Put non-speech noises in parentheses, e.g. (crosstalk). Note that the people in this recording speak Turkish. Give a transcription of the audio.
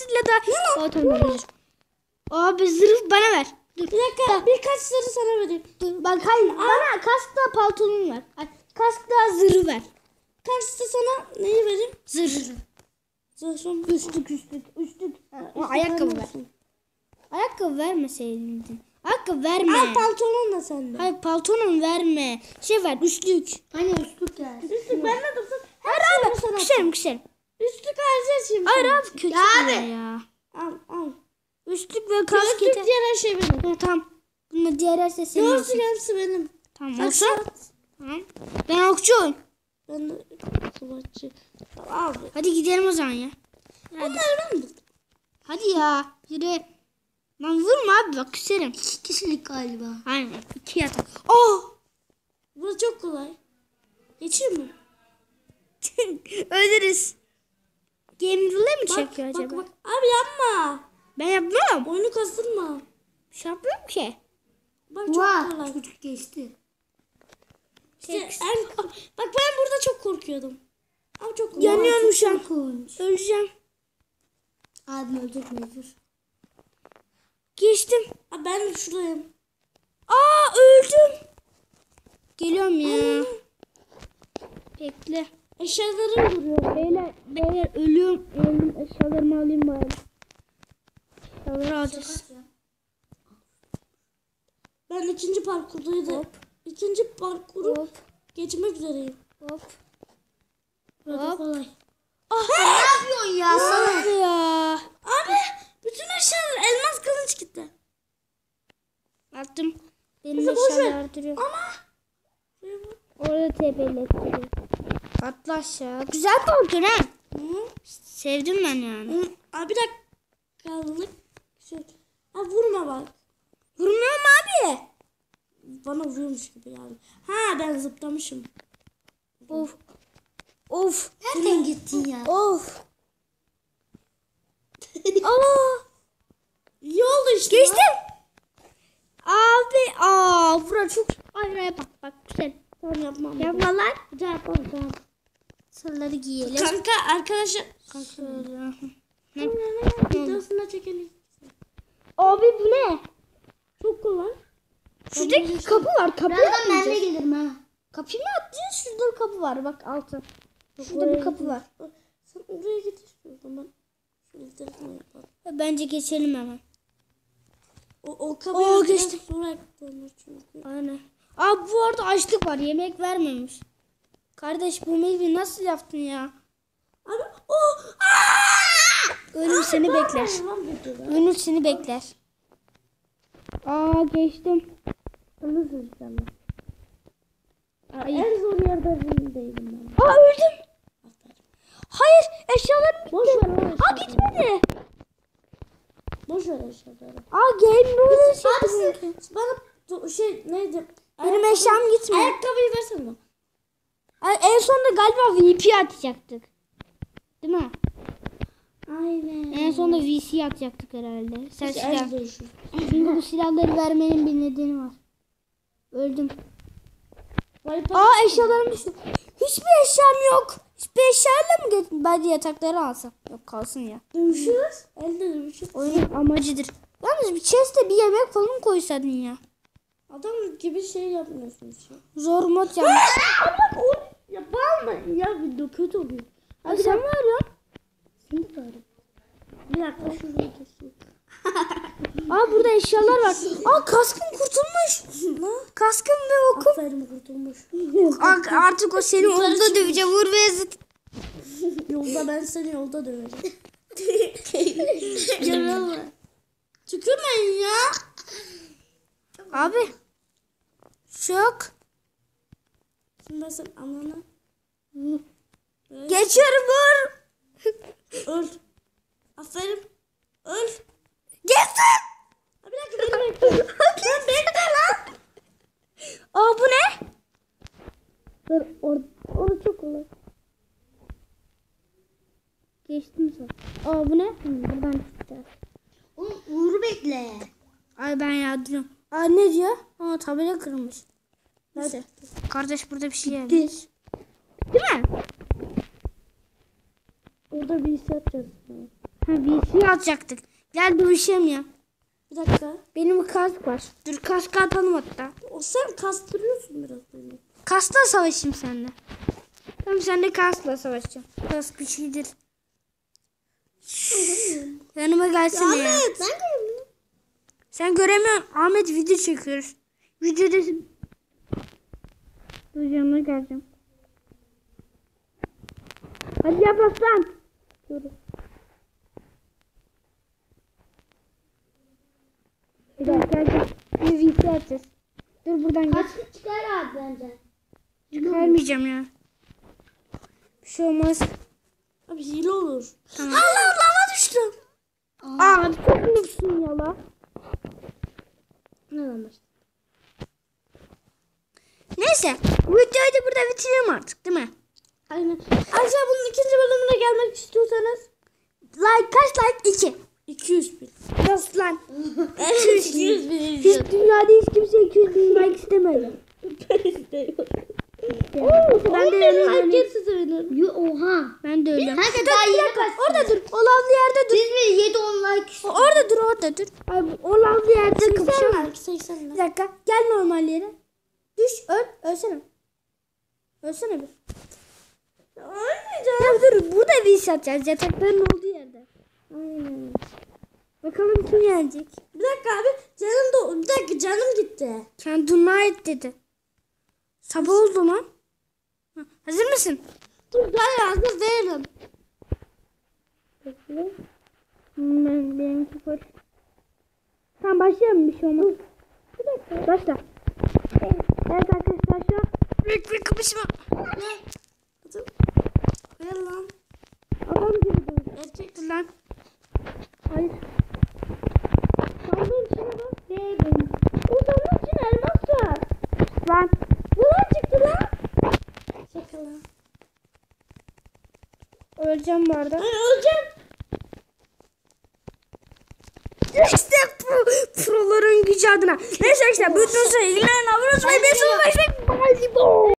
Kasıyla da otomobil. Abi zırh bana ver. Dur. Bir dakika birkaç sarı sana vereyim. Dur. Bak hayır. Bana kaskla paltonun ver. Kaskla zırhı ver. Kaçta sana neyi vereyim? Zırh. Zırhım. Üstlük üstlük üstlük. Ha, ayakkabı ver. Ayakkabı vermeseydin. Ayakkabı verme. Al pantolon da sende. Hayır paltonun verme. Şey ver üstlük. Hani üstlük ya. Üstlük bende dursun. Her sana Küserim küserim. Üstlük harcayacağız şimdi. Hayır abi kötü Ya abi. ya. Al al. Üstlük ve kask Gözlük yeter. diğer şey benim. Ha, tamam. Bunu diğer her şey senin olsun. Gözlük hepsi benim. Tamam olsun. Tamam. Ben okçuyum. Ben de subatçı. Abi. Hadi gidelim o zaman ya. Hadi. Bunlar ben. Hadi ya. Yürü. Lan vurma abi bak küserim. İki kişilik galiba. Aynen. iki yatak. Oh! Burası çok kolay. Geçeyim mi? (laughs) Ölürüz. Game Rule mi Bak, çekiyor bak, acaba? bak. Abi yapma. Ben yapmam. Oyunu kastırma. Bir şey yapmıyorum ki. Bak çok Vay. kolay. Çocuk geçti. İşte en, bak ben burada çok korkuyordum. Ama çok kolay. Yanıyorum şu an. Öleceğim. Abim ölecek mecbur. Geçtim. Abi ben de şuradayım. Aa öldüm. Geliyorum ya. Bekle. Eşyalarım duruyor. Beyler, beyler ölüyorum. Öldüm. Eşyalarımı alayım bari. Eşyaları alacağız. Ben ikinci parkurdaydım. İkinci parkuru Hop. geçmek üzereyim. Hop. Burada Hop. kolay. Ne yapıyorsun ya? Sana. Hadi ya. Abi bütün eşyalar elmas kılıç gitti. Attım. Benim eşyalar duruyor. Ama Orada tepelettiriyor. Atla aşağı. Güzel parkur ha. Hı? Sevdim ben yani. Hı. Abi bir dakikalık. Şey. Abi vurma bak. Vurmuyorum abi. Bana vuruyormuş gibi yani. Ha ben zıplamışım. Of. Of. Nereden gittin ya? Of. (laughs) Allah. İyi oldu işte. Geçtim. Abi. Aa, bura çok. Ay ay bak bak güzel. Tamam yapmam. Yapma lan. Bir daha yapalım tamam. Sarıları giyelim. Kanka arkadaşlar. Şöyle. Videosunda çekelim. Abi bu ne? Çok kolay. Şurada kapı var. Kapı Birazdan ben de gelirim ha. Kapıyı mı atlayacağız? Şurada bir kapı var. Bak altı. Şurada bir kapı var. Sen oraya git telefonu yapalım. Bence geçelim hemen. O, o kapıyı Oo, geçtim. sonra. Aynen. Abi bu arada açlık var. Yemek vermemiş. Kardeş bu meyveyi nasıl yaptın ya? Abi o aaa! Ölüm seni bekler. Ölüm seni bekler. Aa geçtim. Ölürsün inşallah. Ay. En zor yerde değilim ben. Aa öldüm. Hayır eşyalarım bitti. Boş ver Aa gitmedi. Boş ver eşyaları. Aa game rule şey. Abi bana şey neydi? Benim eşyam gitmiyor. Ayakkabıyı versene bana. Galiba VP atacaktık. Değil mi? Aynen. En sonunda VC atacaktık herhalde. Sen silah. Çünkü bu silahları vermenin bir nedeni var. Öldüm. Pa- Aa eşyalarım düştü. Hiçbir eşyam yok. Hiçbir eşyayla mı gittin? Bence yatakları alsam. Yok kalsın ya. Dövüşürüz. Elde dövüşürüz. Oyunun amacıdır. Yalnız bir chest'e bir yemek falan koysaydın ya. Adam gibi şey yapmıyorsun. Zor mod (gasps) yapmış. Ama o ya bağırma ya video kötü oluyor. Ay sen mi arıyorsun? Seni bağırın. Bir dakika şurayı keseyim. (laughs) Aa burada eşyalar var. Aa kaskım kurtulmuş. Kaskım ve okum. Aferin kurtulmuş. Artık o seni orada döveceğim. Vur ve zıt. (laughs) Yolda ben seni yolda döveceğim. Görüyorlar. Tükürmeyin ya. Abi. Şok. Şimdi ben sen ananı Geçiyorum vur. öl. Aferin. Öl. Geçtim. Ha, bir dakika beni bekle. (laughs) Lan bekle lan. Aa bu ne? Dur or orası çok kolay. Geçtim sen. Aa bu ne? Hı, buradan çıkacağız. Oğlum Uğur'u bekle. Ay ben yardırıyorum. Aa ne diyor? Aa tabela kırılmış. Neyse. Kardeş burada bir şey yemiş. Değil mi? Orada bir his yapacağız. VC atacaktık. Gel dövüşelim ya. Bir dakika. Benim kask var. Dur kaskı atalım hatta. O sen kastırıyorsun biraz beni. Kaskla savaşayım seninle. Tamam sen de kaskla savaşacağım. Bir şeydir. Yanıma gelsene ya. Ahmet. Ben de Sen göremiyorsun. Ahmet video çekiyoruz. Videoda... Dur yanına geleceğim. Hadi yap aslan. Dur. Bir dakika gel. Bir video atacağız. Dur buradan geç. Kaçı çıkar abi bence. Çıkarmayacağım ya. Bir şey olmaz. Abi hile olur. Tamam. Allah lava düştüm. Aa çok noobsun ya la. Ne olmuş? Neyse. Bu videoyu da burada bitirelim artık değil mi? Aynen. Ayrıca bunun ikinci bölümüne gelmek istiyorsanız Like kaç like? 2. 200 bin. Nasıl lan? (laughs) 200 bin Hiç dünyada hiç kimse 200 bin like istemedi. ben de öyle. Herkes oynarım. Yo, oha. Ben de öyle. Kanka daha yeni kaç. Orada dur. O lavlı yerde dur. Biz mi 7 10 like istiyoruz? Orada dur orada dur. Ay, o lavlı yerde 80 kapışalım. like 80 Bir dakika. Gel normal yere. Düş öl. Ölsene. Ölsene bir. Ya dur burada bir atacağız. Yatakların olduğu yerde. Aynen. Bakalım kim yenecek. Bir dakika abi canım da bir dakika canım gitti. Kendine ait dedi. Sabah oldu lan. Ha, Hazır mısın? Dur ben hazır değilim. Bekle. Ben benim sıfır. Tamam başlayalım bir şey olmaz. Bir dakika. Başla. Evet arkadaşlar şu an büyük bir kapışma. Dur. Ver lan. Adam gibi dur. Dur lan. Hayır. Sandığın içine bak. Değilim. O sandığın içine elmas var. Lan. Bu lan çıktı lan. Şaka lan. Öleceğim bu arada. Ben öleceğim. İşte pro, proların gücü adına. Neyse arkadaşlar bütün. İlgilenin abone olmayı. Bir sonraki. Bye bye.